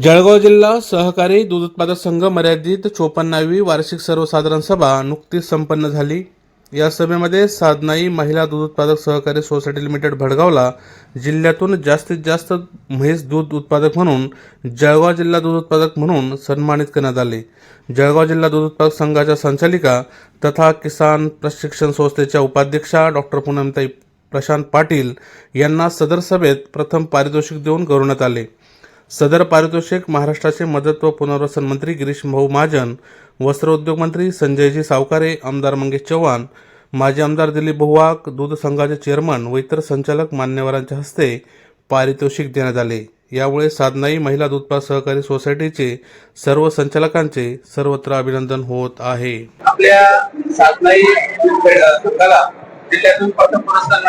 जळगाव जिल्हा सहकारी दूध उत्पादक संघ मर्यादित चोपन्नावी वार्षिक सर्वसाधारण सभा नुकतीच संपन्न झाली. या सभेमध्ये साधनाई महिला दूध उत्पादक सहकारी सोसायटी लिमिटेड भडगावला जिल्ह्यातून जास्तीत जास्त म्हैस दूध उत्पादक म्हणून जळगाव जिल्हा दूध उत्पादक म्हणून सन्मानित करण्यात आले. जळगाव जिल्हा दूध उत्पादक संघाच्या संचालिका तथा किसान प्रशिक्षण संस्थेच्या उपाध्यक्षा डॉक्टर पूनमताई प्रशांत पाटील यांना सदर सभेत प्रथम पारितोषिक देऊन गौरवण्यात आले. सदर पारितोषिक महाराष्ट्राचे मदत व पुनर्वसन मंत्री गिरीश भाऊ महाजन वस्त्रोद्योग मंत्री संजयजी सावकारे आमदार मंगेश चव्हाण माजी आमदार दिलीप बहुवाक दूध संघाचे चेअरमन व इतर संचालक मान्यवरांच्या हस्ते पारितोषिक देण्यात आले. यामुळे साधनाई महिला दूध सहकारी सोसायटीचे सर्व संचालकांचे सर्वत्र अभिनंदन होत आहे. आपल्या साधनाई जिल्ह्यातून प्रथम पुरस्कार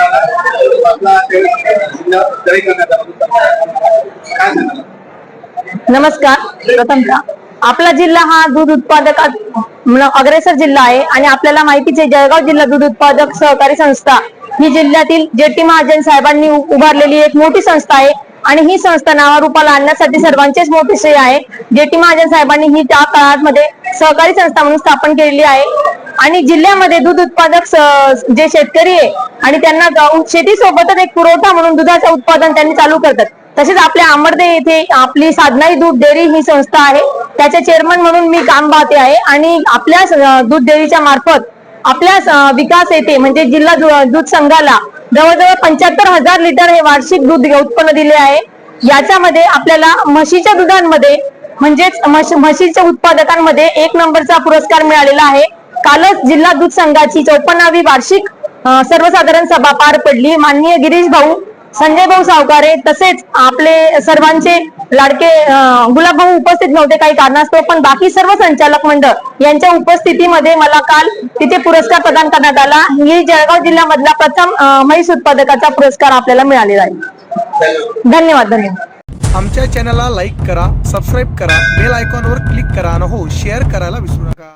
नमस्कार. प्रथमतः आपला जिल्हा हा दूध उत्पादक अग्रेसर जिल्हा आहे आणि आपल्याला माहितीच आहे जळगाव जिल्हा दूध उत्पादक सहकारी संस्था ही जिल्ह्यातील जेटी महाजन साहेबांनी उभारलेली एक मोठी संस्था आहे आणि ही संस्था नावारूपाला आणण्यासाठी सर्वांचेच मोठे श्रेय आहे. जेटी महाजन साहेबांनी ही त्या काळामध्ये सहकारी संस्था म्हणून स्थापन केलेली आहे. आणि जिल्ह्यामध्ये दूध उत्पादक जे शेतकरी आहे आणि त्यांना शेतीसोबतच एक पुरवठा म्हणून दुधाचं उत्पादन त्यांनी चालू करतात. तसेच आपल्या आंबर्दे येथे आपली साधनाई दूध डेअरी ही संस्था आहे. त्याचे चेअरमन म्हणून मी काम पाहते आहे. आणि आपल्या दूध डेअरीच्या मार्फत आपल्या विकास येथे म्हणजे जिल्हा दूध संघाला जवळजवळ पंच्याहत्तर हजार लिटर हे वार्षिक दूध उत्पन्न दिले आहे. याच्यामध्ये आपल्याला म्हशीच्या दुधांमध्ये म्हणजेच म्हशीच्या उत्पादकांमध्ये एक नंबरचा पुरस्कार मिळालेला आहे. कालच जिल्हा दूध संघाची चौपन्नावी वार्षिक सर्वसाधारण सभा पार पडली. माननीय गिरीश भाऊ संजय भाऊ सावकारे तसेच आपले सर्वांचे लाडके गुलाब भाऊ उपस्थित नव्हते काही कारणास्तव पण बाकी सर्व संचालक मंडळ यांच्या उपस्थितीमध्ये मला काल तिथे पुरस्कार प्रदान करण्यात आला. ही जळगाव जिल्ह्यामधला प्रथम म्हैस उत्पादकाचा पुरस्कार आपल्याला मिळालेला आहे. धन्यवाद. धन्यवाद आमच्या चॅनलला लाईक करा सबस्क्राईब करा बेल आयकॉनवर क्लिक करा आणि हो शेअर करायला विसरू नका.